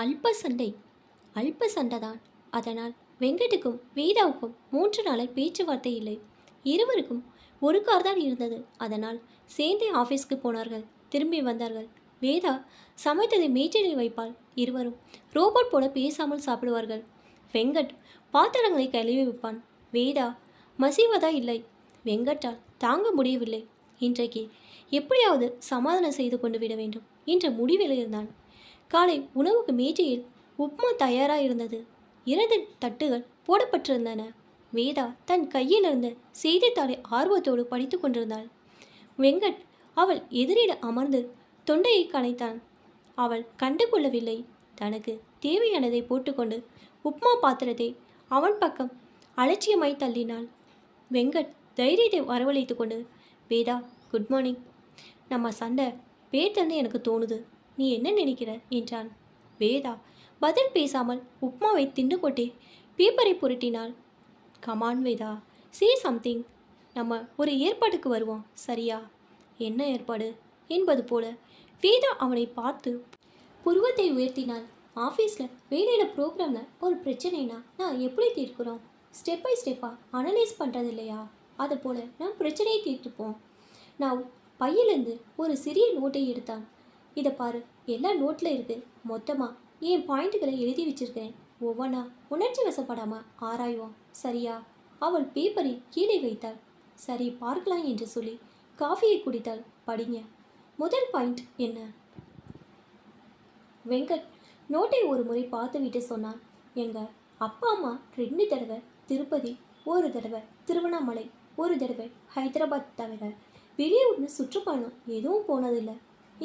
அல்ப சண்டை. அல்ப சண்டைதான். அதனால் வெங்கட்டுக்கும் வேதாவுக்கும் மூன்று நாளை பேச்சுவார்த்தை இல்லை. இருவருக்கும் ஒரு கார் தான் இருந்தது. அதனால் சேர்ந்தே ஆஃபீஸ்க்கு போனார்கள். திரும்பி வந்தார்கள். வேதா சமைத்ததை மேச்சலில் வைப்பாள். இருவரும் ரோபோட் போல பேசாமல் சாப்பிடுவார்கள். வெங்கட் பாத்திரங்களை கழுவி வைப்பான். வேதா மசிவதா இல்லை. வெங்கட்டால் தாங்க முடியவில்லை. இன்றைக்கு எப்படியாவது சமாதானம் செய்து கொண்டு விட வேண்டும். என்ற முடிவில் இருந்தான் காலை உணவுக்கு மேஜையில் உப்மா தயாராக இருந்தது இரண்டு தட்டுகள் போடப்பட்டிருந்தன. வேதா தன் கையில் இருந்த செய்தித்தாளை ஆர்வத்தோடு படித்து கொண்டிருந்தாள். வெங்கட் அவள் எதிரிட அமர்ந்து தொண்டையை கனைத்தான் அவள் கண்டு கொள்ளவில்லை. தனக்கு தேவையானதை போட்டுக்கொண்டு உப்மா பாத்திரத்தை அவன் பக்கம் அலட்சியமாய் தள்ளினாள். வெங்கட் தைரியத்தை வரவழைத்து கொண்டு வேதா குட் மார்னிங் நம்ம சண்டை பேத்தன்னு எனக்கு தோணுது. நீ என்ன நினைக்கிற? என்றான். வேதா பதில் பேசாமல் உப்மாவை திண்டு கொட்டே பேப்பரை புரட்டினாள். Come on Veda say something நம்ம ஒரு ஏற்பாட்டுக்கு வருவோம் சரியா? என்ன ஏற்பாடு? என்பது போல வேதா அவனை பார்த்து புருவத்தை உயர்த்தினாள். ஆஃபீஸில் வேலையில் ப்ரோக்ராமில் ஒரு பிரச்சனைனா நான் எப்படி தீர்க்கிறோம்? ஸ்டெப் பை ஸ்டெப்பாக அனலைஸ் பண்ணுறது இல்லையா? அது போல் நான் பிரச்சனையை தீர்த்துப்போம். நான் பையிலேருந்து ஒரு சிறிய நோட்டை எடுத்தான். இதை பாரு. எல்லா நோட்டில் இருக்குது மொத்தமாக என் பாயிண்ட்டுகளை எழுதி வச்சிருக்கிறேன். ஒவ்வொன்றா உணர்ச்சி வசப்படாமல் ஆராய்வோம். சரியா? அவள் பேப்பரை கீழே வைத்தாள். சரி பார்க்கலாம் என்று சொல்லி காஃபியை குடித்தாள். படிங்க. முதல் பாயிண்ட் என்ன? வெங்கட் நோட்டை ஒரு முறை பார்த்துவிட்டு சொன்னான். எங்க அப்பா அம்மா ரெண்டு தடவை திருப்பதி ஒரு தடவை திருவண்ணாமலை ஒரு தடவை ஹைதராபாத் தவிர வெளியூர்னு சுற்றுப்பயணம் எதுவும் போனதில்லை.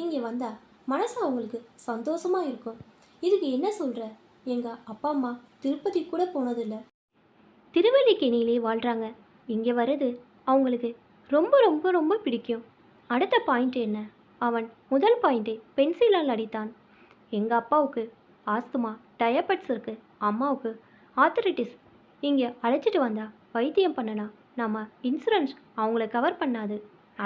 இங்கே வந்தால் மனசு அவங்களுக்கு சந்தோஷமாக இருக்கும். இதுக்கு என்ன சொல்கிற எங்கள் அப்பா அம்மா திருப்பதி கூட போனதில்லை. திருவல்லிக்கேணியிலே வாழ்கிறாங்க இங்கே வர்றது அவங்களுக்கு ரொம்ப ரொம்ப ரொம்ப பிடிக்கும். அடுத்த பாயிண்ட் என்ன? அவன் முதல் பாயிண்ட்டை பென்சிலால் அடித்தான். எங்கள் அப்பாவுக்கு ஆஸ்துமா டயபட்ஸ் இருக்குது அம்மாவுக்கு ஆத்தரைட்டிஸ் இங்கே அழைச்சிட்டு வந்தா வைத்தியம் பண்ணனா நம்ம இன்சூரன்ஸ் அவங்கள கவர் பண்ணாது.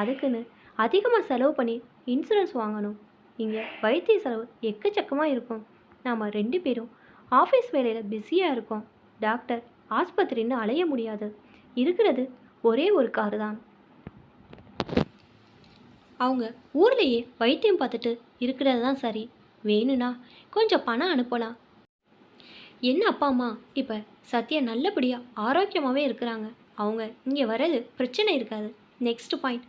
அதுக்குன்னு அதிகமாக செலவு பண்ணி இன்சூரன்ஸ் வாங்கணும். இங்கே வைத்திய செலவு எக்கச்சக்கமாக இருக்கும். நாம் ரெண்டு பேரும் ஆஃபீஸ் வேலையில் பிஸியாக இருக்கோம். டாக்டர் ஆஸ்பத்திரின்னு அலைய முடியாது. இருக்கிறது ஒரே ஒரு காரு தான். அவங்க ஊர்லேயே வைத்தியம் பார்த்துட்டு இருக்கிறது தான் சரி. வேணும்னா கொஞ்சம் பணம் அனுப்பலாம். என்ன அப்பா அம்மா? இப்போ சத்யா நல்லபடியாக ஆரோக்கியமாகவே இருக்கிறாங்க. அவங்க இங்கே வர்றது பிரச்சனை இருக்காது. நெக்ஸ்ட் பாயிண்ட்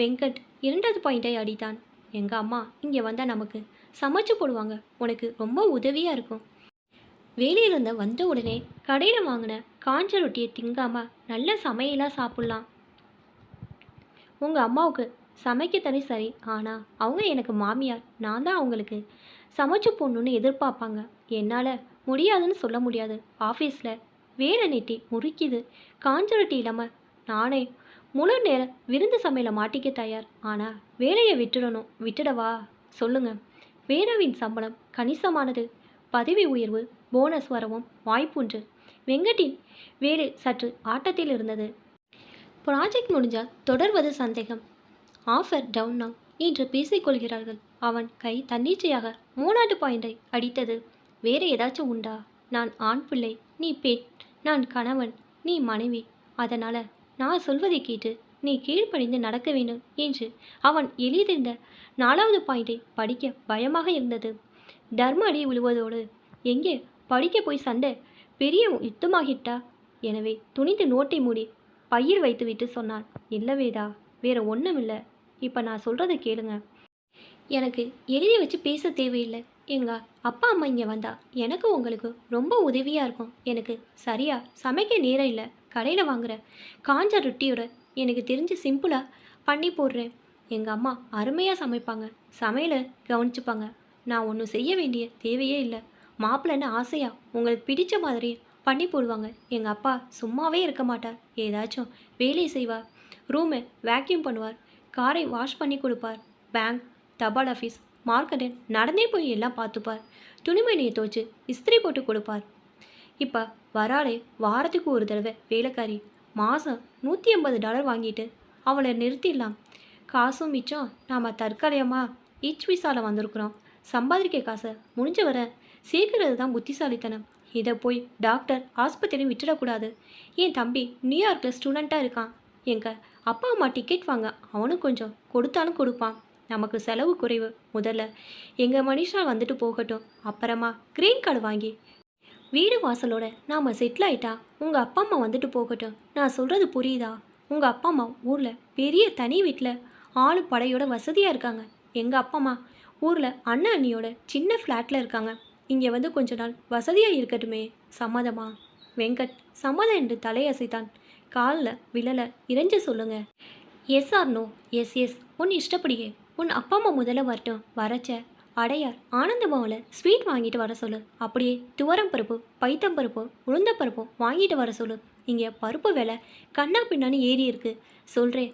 வெங்கட் இரண்டாவது பாயிண்ட்டை அடித்தான். எங்கள் அம்மா இங்கே வந்தால் நமக்கு. சமைச்சு போடுவாங்க. உனக்கு ரொம்ப உதவியாக இருக்கும். வேலையிலிருந்து வந்த உடனே கடையில் வாங்கின காஞ்ச ரொட்டியை திங்காம நல்ல சமையலாக சாப்பிட்லாம். உங்கள் அம்மாவுக்கு சமைக்க தனி சரி. ஆனால் அவங்க எனக்கு மாமியார். நான் தான் அவங்களுக்கு சமைச்சு போடணுன்னு எதிர்பார்ப்பாங்க. என்னால் முடியாதுன்னு சொல்ல முடியாது. ஆஃபீஸில் வேலை நெட்டி முறுக்கிது. காஞ்ச ரொட்டி இல்லாமல் நானே முழு நேர விருந்து சமையலை மாட்டிக்க தயார். ஆனால் வேலையை விட்டுடணும் விட்டுடவா? சொல்லுங்க. வேதாவின் சம்பளம் கணிசமானது. பதவி உயர்வு போனஸ் வரவும் வாய்ப்புண்டு வெங்கட்டின் வேலை சற்று ஆட்டத்தில் இருந்தது. ப்ராஜெக்ட் முடிஞ்சால் தொடர்வது சந்தேகம். ஆஃபர் டவுன் நவ் என்று பேசிக்கொள்கிறார்கள் அவன் கை தன்னிச்சையாக மூணாவது பாயிண்டை அடித்தது. வேறு ஏதாச்சும் உண்டா? நான் ஆண் பிள்ளை நீ பெண் நான் கணவன் நீ மனைவி. அதனால் நான் சொல்வதை கேட்டு நீ கீழ்ப்படிந்து நடக்க வேண்டும் என்று அவன் எழுதியிருந்த நாலாவது பாயிண்டை படிக்க பயமாக இருந்தது. தர்ம அடி விழுவதோடு எங்கே? படிக்க போய் சண்டை? பெரிய யுத்தமாகிட்டா? எனவே துணிந்து நோட்டை மூடி பயிர் வைத்துவிட்டு சொன்னான். இல்லவேதா வேற ஒன்றும் இல்லை இப்போ நான் சொல்கிறத கேளுங்க. எனக்கு எழுதி வச்சு பேச தேவையில்லை. எங்கள் அப்பா அம்மா இங்கே வந்தா எனக்கு உங்களுக்கு ரொம்ப உதவியாக இருக்கும். எனக்கு சரியா சமைக்க நேரம் இல்லை. கடையில் வாங்குகிறேன் காஞ்ச ரொட்டியோட எனக்கு தெரிஞ்சு சிம்பிளாக பண்ணி போடுறேன். எங்கள் அம்மா அருமையாக சமைப்பாங்க. சமையலை கவனிச்சுப்பாங்க. நான் ஒன்றும் செய்ய வேண்டிய தேவையே இல்லை. மாப்பிள்ளைன்னு ஆசையாக உங்களுக்கு பிடித்த மாதிரி பண்ணி போடுவாங்க. எங்கள் அப்பா சும்மாவே இருக்க மாட்டார். ஏதாச்சும் வேலை செய்வார் ரூமை வேக்யூம் பண்ணுவார். காரை வாஷ் பண்ணி கொடுப்பார். பேங்க் தபால் ஆஃபீஸ் மார்க்கெட்டு நடந்தே போய் எல்லாம் பார்த்துப்பார். துணிமணியை துவைச்சு இஸ்திரி போட்டு கொடுப்பார். இப்போ வராளே வாரத்துக்கு ஒரு தடவை வேலைக்காரி மாதம் நூற்றி ஐம்பது டாலர் வாங்கிட்டு அவளை நிறுத்திடலாம். காசும் மிச்சம். நாம் தற்காலிகமாக ஈச் விசாவில் வந்திருக்கிறோம். சம்பாதிக்க காசை முடிஞ்ச வர சேர்க்கறது தான் புத்திசாலித்தனம். இதை போய் டாக்டர் ஆஸ்பத்திரியும் விட்டுடக்கூடாது. என் தம்பி நியூயார்க்கில் ஸ்டூடெண்ட்டாக இருக்கான். எங்கள் அப்பா அம்மா டிக்கெட் வாங்க. அவனும் கொஞ்சம் கொடுத்தாலும் கொடுப்பான். நமக்கு செலவு குறைவு. முதல்ல எங்கள் மனுஷா வந்துட்டு போகட்டும். அப்புறமா க்ரீன் கார்டு வாங்கி வீடு வாசலோட நாம் செட்டில் ஆயிட்டா உங்கள் அப்பா அம்மா வந்துட்டு போகட்டும். நான் சொல்கிறது புரியுதா? உங்கள் அப்பா அம்மா ஊரில் பெரிய தனி வீட்டில் ஆளு படையோட வசதியாக இருக்காங்க. எங்கள் அப்பா அம்மா ஊரில் அண்ணன் அண்ணியோட சின்ன ஃப்ளாட்டில் இருக்காங்க. இங்கே வந்து கொஞ்ச நாள் வசதியாக இருக்கட்டுமே. சம்மதமா? வெங்கட் சம்மதம் என்று தலையசைத்தான். காலில் விழல இறைஞ்சு சொல்லுங்க. Yes or no yes yes உன் இஷ்டப்படியே. உன் அப்பா அம்மா முதல்ல வரட்டும். வரச்ச அடையார் ஆனந்தபவனில் ஸ்வீட் வாங்கிட்டு வர சொல்லு. அப்படியே துவரம் பருப்பு பைத்தம் பருப்பு உளுந்த பருப்பு வாங்கிட்டு வர சொல்லு. இங்கே பருப்பு விலை கண்ணா பின்னான்னு ஏறி இருக்கு. சொல்கிறேன்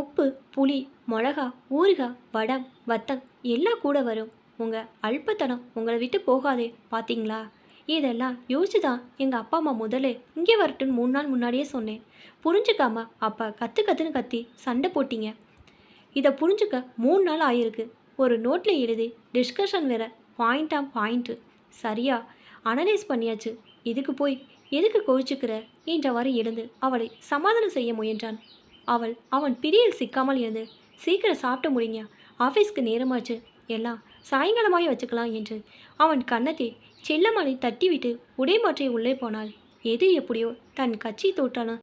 உப்பு புளி மிளகா ஊறுகாய் வடம் வத்தம் எல்லாம் கூட வரும். உங்கள் அல்பத்தனம் உங்களை விட்டு போகாதே. பார்த்தீங்களா இதெல்லாம் யோசிச்சு தான் எங்கள் அப்பா அம்மா முதல்ல இங்கே வரட்டுன்னு மூணு நாள் முன்னாடியே சொன்னேன். புரிஞ்சுக்காம அப்போ கற்று கத்துன்னு கத்தி சண்டை போட்டீங்க. இதை புரிஞ்சுக்க மூணு நாள் ஆயிருக்கு. ஒரு நோட்டில் எழுதி டிஸ்கஷன் வேற பாயிண்டா பாயிண்ட்டு சரியா? அனலைஸ் பண்ணியாச்சு. இதுக்கு போய் எதுக்கு கோவிச்சுக்கிற? என்றவாறு எழுந்து அவளை சமாதானம் செய்ய முயன்றான். அவள் அவன் பிடியில் சிக்காமல் இருந்து சீக்கிரம் சாப்பிட்டு முடிங்க ஆஃபீஸ்க்கு நேரமாச்சு. எல்லாம் சாயங்காலமாய் வச்சுக்கலாம் என்று. அவன் கன்னத்தை செல்லமலை தட்டிவிட்டு உடை மாற்றி உள்ளே போனாள். எது எப்படியோ தன் கட்சி தோற்றான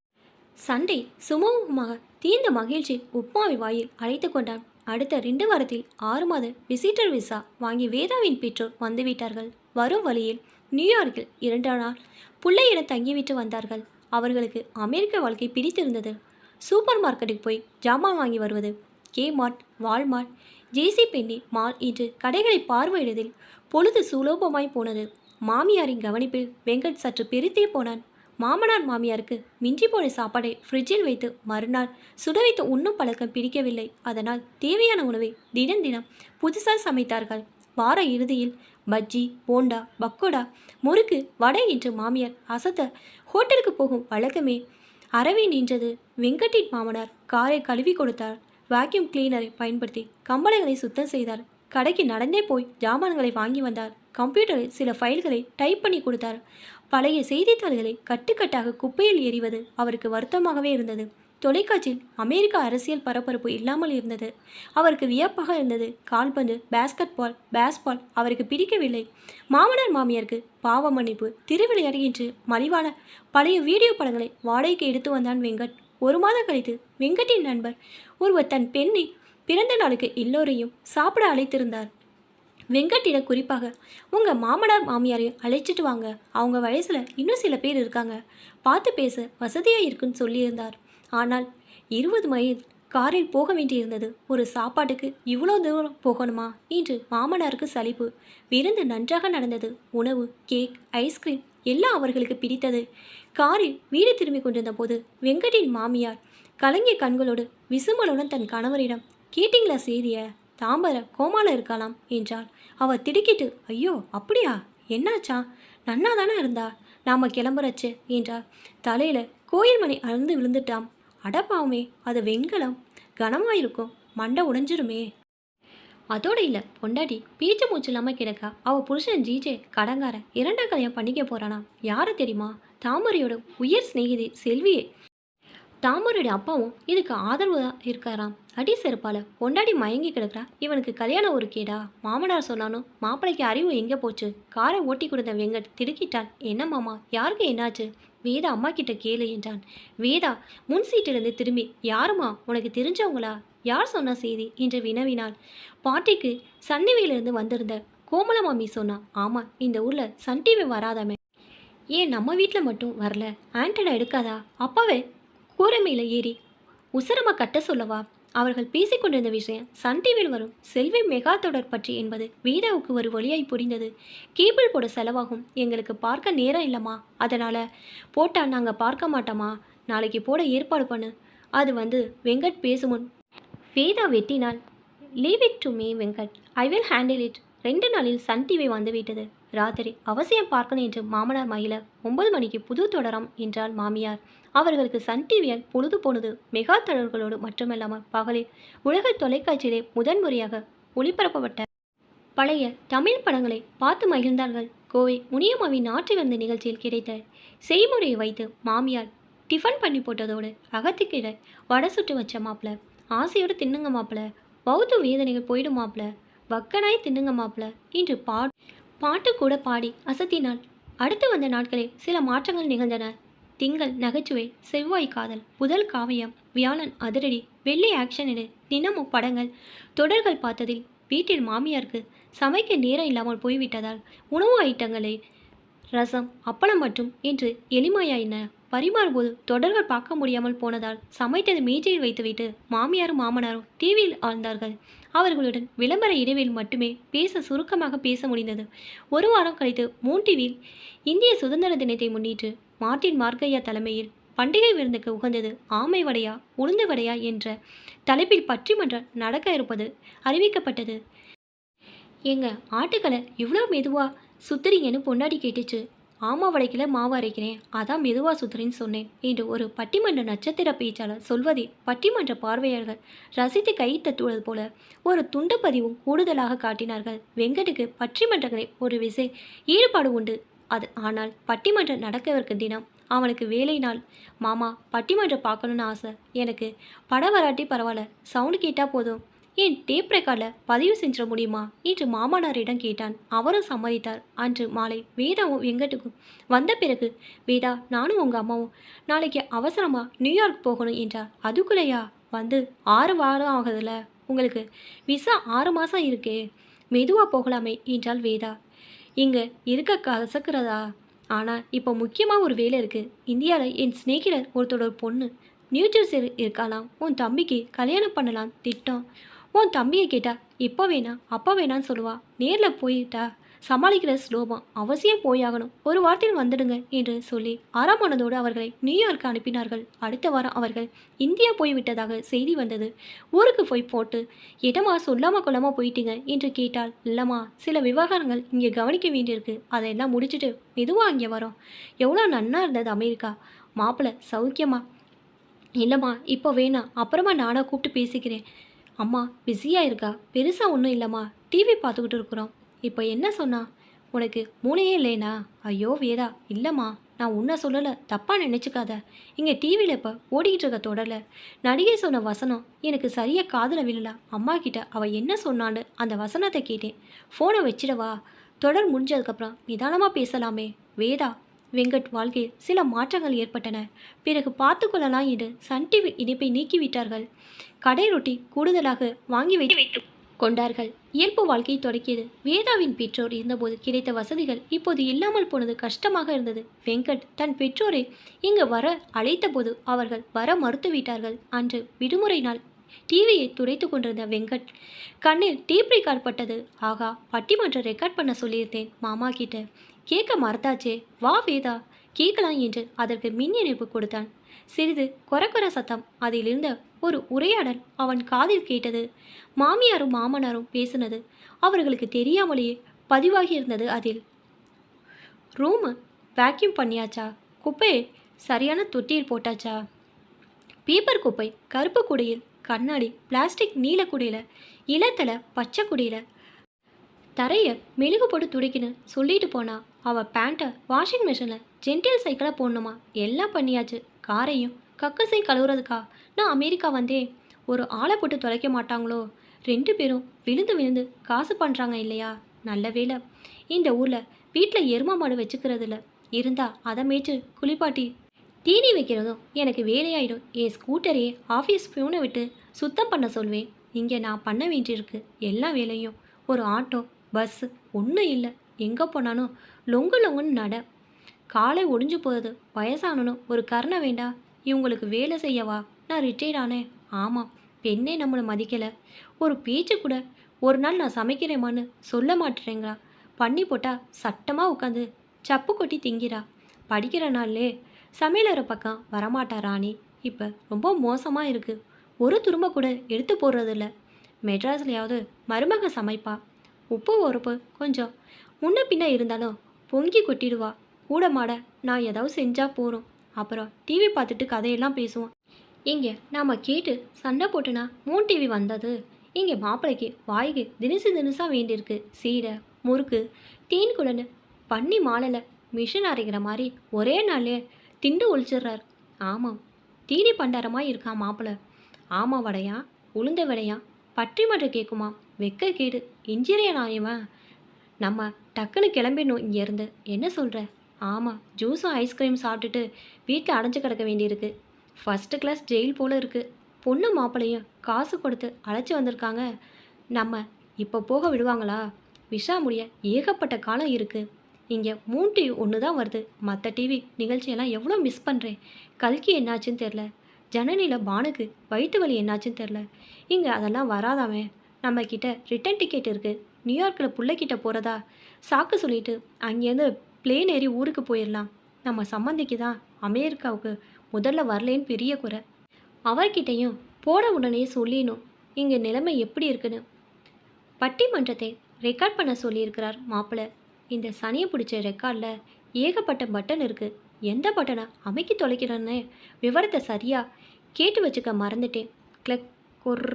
சண்டை சுமூகமாக தீர்ந்த மகிழ்ச்சி உப்மாவை வாயில் அழைத்து கொண்டான். அடுத்த ரெண்டு வாரத்தில் ஆறு மாத விசிட்டர் விசா வாங்கி வேதாவின் பெற்றோர் வந்துவிட்டார்கள். வரும் வழியில் நியூயார்க்கில் இரண்டு நாள் பிள்ளையிடம் தங்கிவிட்டு வந்தார்கள். அவர்களுக்கு அமெரிக்க வாழ்க்கை பிடித்திருந்தது. சூப்பர் மார்க்கெட்டுக்கு போய் ஜாமான் வாங்கி வருவது. Kmart Walmart JC Penney mall என்று கடைகளை பார்வையிடுவதில் பொழுது சுலோபமாய் போனது. மாமியாரின் கவனிப்பில் வெங்கட் சற்று பெருத்தே போனான். மாமனார் மாமியாருக்கு மிஞ்சி போன சாப்பாடை ஃப்ரிட்ஜில் வைத்து மறுநாள் சுட வைத்து உண்ணும் பழக்கம் பிடிக்கவில்லை. அதனால் தேவையான உணவை தினம் தினம் புதுசாக சமைத்தார்கள். வார இறுதியில் பஜ்ஜி போண்டா பக்கோடா முறுக்கு வடை என்று மாமியார் அசத்த ஹோட்டலுக்கு போகும் வழக்கமே அறவே நின்றது. வெங்கட்டின் மாமனார் காரை கழுவி கொடுத்தார். வாக்யூம் கிளீனரை பயன்படுத்தி கம்பளங்களை சுத்தம் செய்தார். கடைக்கு நடந்தே போய் ஜாமான்களை வாங்கி வந்தார். கம்ப்யூட்டரில் சில ஃபைல்களை டைப் பண்ணி கொடுத்தார். பழைய செய்தித்தாள்களை கட்டுக்கட்டாக குப்பையில் எறிவது அவருக்கு வருத்தமாகவே இருந்தது. தொலைக்காட்சியில் அமெரிக்க அரசியல் பரபரப்பு இல்லாமல் இருந்தது. அவருக்கு வியப்பாக இருந்தது. கால்பந்து பேஸ்கட் பால் பேஸ்பால் அவருக்கு பிடிக்கவில்லை. மாமனார் மாமியாருக்கு பாவ மன்னிப்பு. திருவிளையாடு என்று மலிவான பழைய வீடியோ படங்களை வாடகைக்கு எடுத்து வந்தான் வெங்கட். ஒரு மாதம் கழித்து வெங்கட்டின் நண்பர். ஒருவர் தன் பெண்ணை பிறந்த நாளுக்கு எல்லோரையும் சாப்பிட அழைத்திருந்தார். வெங்கட்டிடம் குறிப்பாக உங்கள் மாமனார் மாமியாரையும் அழைச்சிட்டு வாங்க. அவங்க வயசில் இன்னும் சில பேர் இருக்காங்க. பார்த்து பேச வசதியாக இருக்குன்னு சொல்லியிருந்தார். ஆனால் இருபது மைல் காரில் போக வேண்டியிருந்தது. ஒரு சாப்பாட்டுக்கு இவ்வளோ தூரம் போகணுமா? என்று மாமனாருக்கு சலிப்பு. விருந்து நன்றாக நடந்தது. உணவு கேக் ஐஸ்கிரீம் எல்லாம் அவர்களுக்கு பிடித்தது. காரில் வீடு திரும்பி கொண்டிருந்த போது வெங்கட்டின் மாமியார் கலங்கிய கண்களோடு விசுமலுடன் தன் கணவரிடம் கேட்டிங்களா செய்திய தாம்பர கோமால இருக்கலாம் என்றாள். அவ திடுக்கிட்டு ஐயோ அப்படியா? என்னாச்சா? நன்னா தானே இருந்தா? நாம கிளம்புறச்சு என்றாள். தலையில கோயில் மணி அழுந்து விழுந்துட்டாம். அடப்பாவுமே அது வெண்கலம். கனமாயிருக்கும். மண்டை உடைஞ்சிருமே. அதோட இல்லை பொண்டாட்டி பீச்சு மூச்சு இல்லாமல் கிடக்கா. அவள் புருஷன் ஜிஜே கடங்காரன் இரண்டாம் கல்யாணம் பண்ணிக்க போகிறானா யாரை தெரியுமா? தாமரையோட உயர் சிநேகிதி செல்வியே. தாமரையோட அப்பாவும் இதுக்கு ஆதரவு தான் இருக்காராம் அடி செருப்பால் பொண்டாடி மயங்கி கிடக்குறா. இவனுக்கு கல்யாணம் ஒரு கேடா. மாமனார் சொன்னாலும் மாப்பிளைக்கு அறிவு எங்கே போச்சு? காரை ஓட்டி கொடுத்த வெங்கட் திடுக்கிட்டான். என்ன மாமா யாருக்கு என்னாச்சு? வேதா அம்மா கிட்ட கேளு என்றான். வேதா முன் சீட்டிலிருந்து திரும்பி யாருமா? உனக்கு தெரிஞ்சவங்களா? யார் சொன்ன செய்தி? என்று வினவினாள். பாட்டிக்கு சன்னிவையிலிருந்து வந்திருந்த கோமல மாமி சொன்னா ஆமாம் இந்த ஊரில் சன் டிவி வராதாமே. ஏன் நம்ம வீட்டில் மட்டும் வரல? ஆண்டனா எடுக்காதா? அப்பாவே கூரை மேலே ஏறி. உசரமாக கட்ட சொல்லவா? அவர்கள் பேசிக்கொண்டிருந்த விஷயம் சன் டிவியில் வரும். செல்வி மெகா தொடர் பற்றி என்பது வீராவுக்கு ஒரு வழியாய் புரிந்தது. கேபிள் போட செலவாகும். எங்களுக்கு பார்க்க நேரம் இல்லைம்மா. அதனால் போட்டால் நாங்கள் பார்க்க மாட்டோமா? நாளைக்கு போட ஏற்பாடு பண்ணு. அது வந்து வெங்கட் பேசுமுன். வேதா வெட்டினால் leave it to me Venkat. I will handle it ரெண்டு நாளில் சன் டிவி வந்துவிட்டது ராத்திரி அவசியம் பார்க்கணும் என்று மாமனார் மயில ஒன்பது மணிக்கு புது தொடரம் என்றாள் மாமியார். அவர்களுக்கு சன் டிவியால் பொழுது போனது மெகா தொடர்களோடு மட்டுமல்லாமல் பகலில் உலக தொலைக்காட்சியிலே முதன்முறையாக ஒளிபரப்பப்பட்ட பழைய தமிழ் படங்களை பார்த்து மகிழ்ந்தார்கள். கோவை முனியம்மாவின் நாற்று வந்த நிகழ்ச்சியில் கிடைத்த செய்முறையை வைத்து மாமியார் டிஃபன் பண்ணி போட்டதோடு அகத்துக்கிட வடை சுட்டு வச்ச மாப்பிள்ள ஆசையோடு தின்னுங்க மாப்பிள்ள பௌத்த வேதனைகள் போயிடும் மாப்பிள்ள வக்கனாய் தின்னுங்க மாப்பிள்ள இன்று பாட் பாட்டு கூட பாடி அசத்தினாள் அடுத்து வந்த நாட்களில் சில மாற்றங்கள் நிகழ்ந்தன. திங்கள் நகைச்சுவை செவ்வாய் காதல் புதல் காவியம் வியாழன் அதிரடி வெள்ளி ஆக்ஷன் என தினமும் படங்கள். தொடர்கள் பார்த்ததில் வீட்டில் மாமியாருக்கு சமைக்க நேரம் இல்லாமல் போய்விட்டதால் உணவு ஐட்டங்களை ரசம் அப்பளம் மற்றும் இன்று எளிமையாயின பரிமாறும்போது தொடர்கள் பார்க்க முடியாமல் போனதால் சமைத்தது மேஜையில் வைத்துவிட்டு மாமியாரும் மாமனாரும் டிவியில் ஆழ்ந்தார்கள். அவர்களுடன் விளம்பர இடைவெளியில் மட்டுமே பேச சுருக்கமாக பேச முடிந்தது. ஒரு வாரம் கழித்து மூன் டிவியில் இந்திய சுதந்திர தினத்தை முன்னிட்டு மார்ட்டின் மார்க்கையா தலைமையில் பண்டிகை விருந்துக்கு உகந்தது ஆமை வடையா உளுந்து வடையா என்ற தலைப்பில் பற்றிமன்றம் நடக்க இருப்பது அறிவிக்கப்பட்டது. ஏங்க ஆட்டுக்களை இவ்வளோ மெதுவாக சுத்துறீங்கன்னு பொண்டாடி கேட்டுச்சு. ஆமா வடைக்கல மாவு அரைக்கிறேன். அதான் மெதுவா சுத்துறேன்னு சொன்னேன் என்று ஒரு பட்டிமன்ற நட்சத்திர பேச்சாளர் சொல்வதை பட்டிமன்ற பார்வையாளர்கள் ரசித்து கை தட்டுவது போல ஒரு துண்டு பதிவும் கூடுதலாக காட்டினார்கள். வெங்கட்டுக்கு பட்டிமன்றங்களை ஒரு விசை ஈடுபாடு உண்டு. அது ஆனால் பட்டிமன்றம் நடக்கவிருக்க தினம் அவனுக்கு வேலை நாள். மாமா பட்டிமன்றம் பார்க்கணுன்னு ஆசை. எனக்கு படம் வராட்டி பரவாயில்ல. சவுண்டு கேட்டால் போதும். ஏன் டேப் ரெக்கார்டில் பதிவு செஞ்சிட முடியுமா? என்று மாமனாரிடம் கேட்டான். அவரும் சம்மதித்தார் அன்று மாலை வேதாவும் எங்கட்டுக்கும் வந்த பிறகு வேதா நானும் உங்கள் அம்மாவும் நாளைக்கு அவசரமாக நியூயார்க் போகணும் என்றார். அதுக்குள்ளேயா? வந்து ஆறு வாரம் ஆகுதுல்ல உங்களுக்கு விசா ஆறு மாதம் இருக்கே மெதுவாக போகலாமே என்றாள் வேதா. இங்கே இருக்க கசக்கிறதா? ஆனால் இப்போ முக்கியமாக ஒரு வேலை இருக்குது இந்தியாவில் என் ஸ்நேகிதர் ஒருத்தரோட ஒரு பொண்ணு நியூ ஜெர்சி இருக்காளாம். உன் தம்பிக்கு கல்யாணம் பண்ணலாம் திட்டம். உன் தம்பியை கேட்டா இப்போ வேணாம் அப்போ வேணான்னு சொல்லுவா. நேரில் போயிட்டா சமாளிக்கிற ஸ்லோபம் அவசியம் போயாகணும். ஒரு வாரத்தில் வந்துடுங்க என்று சொல்லி அறமானதோடு அவர்களை நியூயார்க்கு அனுப்பினார்கள். அடுத்த வாரம் அவர்கள் இந்தியா போய்விட்டதாக செய்தி வந்தது. ஊருக்கு போய் போட்டு இடமா சொல்லாம கொள்ளாமல் போயிட்டீங்க என்று கேட்டால் இல்லைம்மா சில விவகாரங்கள் இங்கே கவனிக்க வேண்டியிருக்கு. அதையெல்லாம் முடிச்சுட்டு மெதுவாக இங்கே வரோம். எவ்வளோ நன்னா இருந்தது அமெரிக்கா. மாப்பிள்ளை சௌக்கியமா. இல்லைம்மா இப்போ வேணாம். அப்புறமா நானாக கூப்பிட்டு பேசிக்கிறேன். அம்மா பிஸியாக இருக்கா? பெருசாக ஒன்றும் இல்லைம்மா. டிவி பார்த்துக்கிட்டு இருக்கிறோம். இப்போ என்ன சொன்னா? உனக்கு மூளையே இல்லைனா? ஐயோ வேதா இல்லைம்மா. நான் உன்னை சொல்லலை. தப்பாக நினச்சிக்காத. இங்கே டிவியில் இப்போ ஓடிக்கிட்டு இருக்க தொடரல நடிகை சொன்ன வசனம் எனக்கு சரியாக காதில் விழல. அம்மா கிட்ட அவள் என்ன சொன்னான்னு அந்த வசனத்தை கேட்டேன். ஃபோனை வச்சிடவா? தொடர் முடிஞ்சதுக்கப்புறம் நிதானமாக பேசலாமே. வேதா வெங்கட் வாழ்க்கையில் சில மாற்றங்கள் ஏற்பட்டன. பிறகு பார்த்து கொள்ளலாம் என்று சன் டிவி இணைப்பை நீக்கிவிட்டார்கள். கடை ரொட்டி கூடுதலாக வாங்கி வைத்து கொண்டார்கள். இயல்பு வாழ்க்கையை தொடக்கியது. வேதாவின் பெற்றோர் இருந்தபோது கிடைத்த வசதிகள் இப்போது இல்லாமல் போனது கஷ்டமாக இருந்தது. வெங்கட் தன் பெற்றோரை இங்கு வர அழைத்தபோது அவர்கள் வர மறுத்துவிட்டார்கள். அன்று விடுமுறை நாள். டிவியை துடைத்து கொண்டிருந்த வெங்கட் கண்ணில் டீப் ரெக்கார்ட் பட்டது ஆகா பட்டிமன்றம் ரெக்கார்ட் பண்ண சொல்லியிருந்தேன் மாமா கிட்ட. கேட்க மறந்தாச்சே வா வேதா. கேட்கலாம் என்று அதற்கு மின் இணைப்பு கொடுத்தான். சிறிது கொரகொர சத்தம். அதிலிருந்த ஒரு உரையாடல் அவன் காதில் கேட்டது. மாமியாரும் மாமனாரும் பேசினது அவர்களுக்கு தெரியாமலேயே பதிவாகி இருந்தது அதில். ரூமு வேக்யூம் பண்ணியாச்சா? குப்பையை சரியான தொட்டியில் போட்டாச்சா? பேப்பர் குப்பை கருப்பு குடையில் கண்ணாடி பிளாஸ்டிக் நீல குடையில் இளத்தலை பச்சை குடையில். தரையை மெழுகு போட்டு துடைக்கணும் சொல்லிட்டு போனா அவள் பேண்ட்டை வாஷிங் மிஷினில் ஜென்டில் சைக்கிளாக போடணுமா? எல்லாம் பண்ணியாச்சு. காரையும் கக்கசையும் கழுவுறதுக்கா? நான் அமெரிக்கா வந்தேன் ஒரு ஆளை போட்டு தொலைக்க மாட்டாங்களோ? ரெண்டு பேரும் விழுந்து விழுந்து காசு பண்ணுறாங்க இல்லையா? நல்ல வேலை இந்த ஊரில் வீட்டில் எரும மாடு வச்சுக்கிறது இருந்தால் அதை மேய்ச்சி குளிப்பாட்டி தீனி வைக்கிறதும் எனக்கு வேலையாயிடும். என் ஸ்கூட்டரையே ஆஃபீஸ் பியூனை விட்டு சுத்தம் பண்ண சொல்வேன். இங்கே நான் பண்ண வேண்டியிருக்கு எல்லா வேலையும். ஒரு ஆட்டோ பஸ்ஸு ஒன்றும் இல்லை. எங்கே போனாலும் லொங்கு லொங்குன்னு நட. காலை ஒடிஞ்சு போகுது. வயசானனும் ஒரு கருணை வேண்டா. இவங்களுக்கு வேலை செய்யவா? நான் ரிட்டையர்ட் ஆனேன் ஆமாம். பெண்ணே நம்மளை மதிக்கலை. ஒரு பேச்சு கூட ஒரு நாள் நான் சமைக்கிறேமான்னு சொல்ல மாட்டேறேங்கிறா. பண்ணி போட்டால் சட்டமாக உட்காந்து சப்பு கொட்டி திங்கிறா. படிக்கிற நாள்லே சமையலறை பக்கம் வரமாட்டா ராணி. இப்போ ரொம்ப மோசமாக இருக்குது ஒரு துரும்ப கூட எடுத்து போடுறதில்ல. மெட்ராஸ்லையாவது மருமக சமைப்பா. உப்பு உரப்பு கொஞ்சம். முன்ன பின்ன இருந்தாலும் பொங்கி கொட்டிடுவா. கூட மாட நான் ஏதாவது செஞ்சா போகிறோம் அப்புறம் டிவி பார்த்துட்டு கதையெல்லாம் பேசுவோம் இங்கே நாம் கேட்டு சண்டை போட்டுனா மூன் டிவி வந்தது. இங்கே மாப்பிள்ளைக்கு வாய்க்கு தினசு தினசாக வேண்டியிருக்கு. சீடை முறுக்கு தேன் குழன்னு பண்ணி மாலையில் மிஷின் அரைக்கிற மாதிரி ஒரே நாள்லே திண்டு ஒழிச்சிடுறார் ஆமாம் தீனி பண்டாரமாக இருக்கான் மாப்பிள்ளை ஆமாம் வடையா உளுந்த வடையா மட்டும் கேட்குமா வெக்க கேடு இன்ஜினியர் ஆயவன் நம்ம டக்குன்னு கிளம்பிடணும் இங்கேருந்து என்ன சொல்கிற ஆமாம் ஜூஸும் ஐஸ்கிரீம் சாப்பிட்டுட்டு வீட்டில் அடைஞ்சு கிடக்க வேண்டியிருக்கு. ஃபஸ்ட்டு கிளாஸ் ஜெயில் போல் இருக்குது பொண்ணு மாப்பிள்ளையும் காசு கொடுத்து அழைச்சி வந்திருக்காங்க. நம்ம இப்போ போக விடுவாங்களா? விஷா முடிய ஏகப்பட்ட காலம் இருக்குது இங்கே மூணு டிவி ஒன்று தான் வருது. மற்ற டிவி நிகழ்ச்சியெல்லாம் எவ்வளோ மிஸ் பண்ணுறேன் கல்கி என்னாச்சுன்னு தெரில. ஜனனியில் பானுக்கு வயிற்று வலி என்னாச்சுன்னு தெரில. இங்கே அதெல்லாம் வராதாமே நம்மக்கிட்ட ரிட்டன் டிக்கெட் இருக்குது நியூயார்க்கில் பிள்ளைக்கிட்ட போகிறதா சாக்கு சொல்லிட்டு அங்கேருந்து பிளேன் ஏறி ஊருக்கு போயிடலாம் நம்ம சம்மந்திக்கு தான் அமெரிக்காவுக்கு முதல்ல வரலேன்னு பெரிய குறை. அவர்கிட்டையும் போட உடனே சொல்லிடணும். இங்கே நிலைமை எப்படி இருக்குன்னு. பட்டிமன்றத்தை ரெக்கார்ட் பண்ண சொல்லியிருக்கிறார் மாப்பிள்ளை இந்த சனியை பிடிச்ச ரெக்கார்டில் ஏகப்பட்ட பட்டன் இருக்குது எந்த பட்டனை அமைக்கி தொலைக்கிறேன்னு விவரத்தை சரியாக கேட்டு வச்சுக்க மறந்துட்டேன். கிளக் கொர்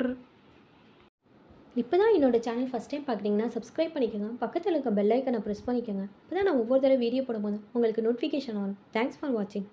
இப்போ தான் என்னோட சேனல் ஃபஸ்ட் டைம் பார்க்குறீங்கன்னா சப்ஸ்கிரைப் பண்ணிக்கோங்க. பக்கத்தில் இருக்க பெல் ஐக்கனை ப்ரெஸ் பண்ணிக்கோங்க. இப்போ தான் நான் ஒவ்வொரு தடவை வீடியோ போடும்போது உங்களுக்கு நோட்டிஃபிகேஷன் வரும். தேங்க்ஸ் ஃபார் வாட்சிங்